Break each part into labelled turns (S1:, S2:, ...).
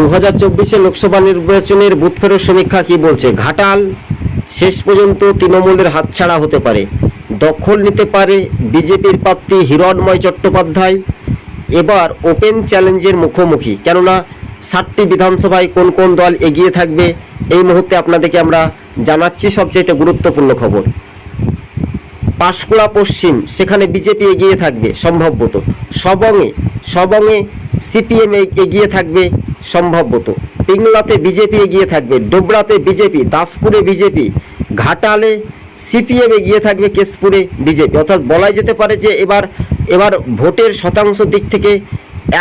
S1: দু হাজার চব্বিশে লোকসভা নির্বাচনের বুথ ফেরত সমীক্ষা কি বলছে? ঘাটাল, শেষ পর্যন্ত তৃণমূলের হাতছাড়া হতে পারে। দখল নিতে পারে বিজেপির প্রার্থী হিরণময় চট্টোপাধ্যায়। এবার ওপেন চ্যালেঞ্জের মুখোমুখি, কেননা ষাটটি বিধানসভায় কোন কোন দল এগিয়ে থাকবে, এই মুহূর্তে আপনাদেরকে আমরা জানাচ্ছি সবচেয়ে গুরুত্বপূর্ণ খবর। পাঁশকুড়া পশ্চিম, সেখানে বিজেপি এগিয়ে থাকবে সম্ভবত সবংয়ে সবংয়ে সিপিএম এগিয়ে থাকবে সম্ভবত। পিংলাতে বিজেপি এগিয়ে থাকবে, ডোবরাতে বিজেপি, দাসপুরে বিজেপি, ঘাটালে সিপিএম এগিয়ে থাকবে, কেশপুরে বিজেপি। অর্থাৎ বলাই যেতে পারে যে এবার এবার ভোটের শতাংশ দিক থেকে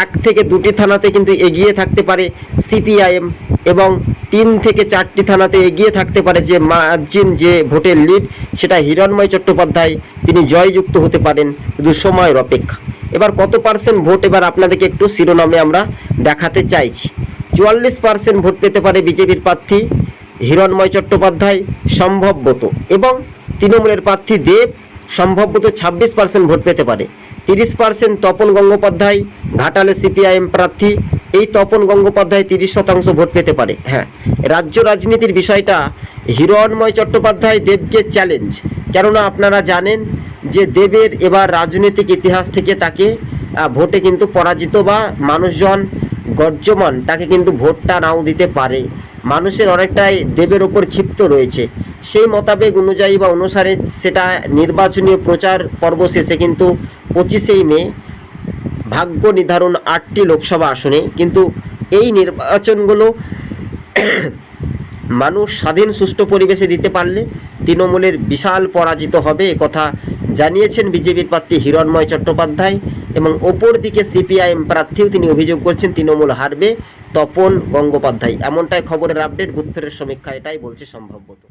S1: এক থেকে দুটি থানাতে কিন্তু এগিয়ে থাকতে পারে সিপিআইএম এবং তিন থেকে চারটি থানাতে এগিয়ে থাকতে পারে যে মার্জিন যে ভোটের লিড, সেটা হিরণময় চট্টোপাধ্যায়। তিনি জয়যুক্ত হতে পারেন শুধু সময়ের অপেক্ষা। এবার কত পার্সেন্ট ভোট এবার আপনাদেরকে একটু শিরোনামে আমরা দেখাতে চাইছি। চুয়াল্লিশ পার্সেন্ট ভোট পেতে পারে বিজেপির প্রার্থী হিরণময় চট্টোপাধ্যায় সম্ভবত এবং তৃণমূলের প্রার্থী দেব সম্ভবত ছাব্বিশ পার্সেন্ট ভোট পেতে পারে। তিরিশ পার্সেন্ট তপন গঙ্গোপাধ্যায়, ঘাটালে সিপিআইএম প্রার্থী, এই তপন গঙ্গোপাধ্যায় তিরিশ শতাংশ ভোট পেতে পারে। হ্যাঁ রাজ্য রাজনীতির বিষয়টা হিরণময় চট্টোপাধ্যায় দেবকে চ্যালেঞ্জ কেননা আপনারা জানেন যে দেবের এবার রাজনৈতিক ইতিহাস থেকে তাকে ভোটে কিন্তু পরাজিত বা মানুষজন গর্জমান, তাকে কিন্তু ভোটটা নাও দিতে পারে। মানুষের অনেকটাই দেবের ওপর ক্ষিপ্ত রয়েছে। সেই মোতাবেক অনুযায়ী বা অনুসারে সেটা নির্বাচনীয় প্রচার পর্ব শেষে কিন্তু পঁচিশেই মে, ভাগ্য নির্ধারণ আটটি লোকসভা আসনে। কিন্তু এই নির্বাচনগুলো মানুষ স্বাধীন সুষ্ঠু পরিবেশে দিতে পারলে তৃণমূলের বিশাল পরাজিত হবে কথা জানিয়েছেন বিজেপির প্রার্থী হিরণময় চট্টোপাধ্যায় এবং ওপর দিকে সিপিআইএম প্রার্থীও তিনি অভিযোগ করছেন তৃণমূল হারবে তপন গঙ্গোপাধ্যায়। এমনটাই খবরের আপডেট বুথফেরের সমীক্ষা এটাই বলছে সম্ভবত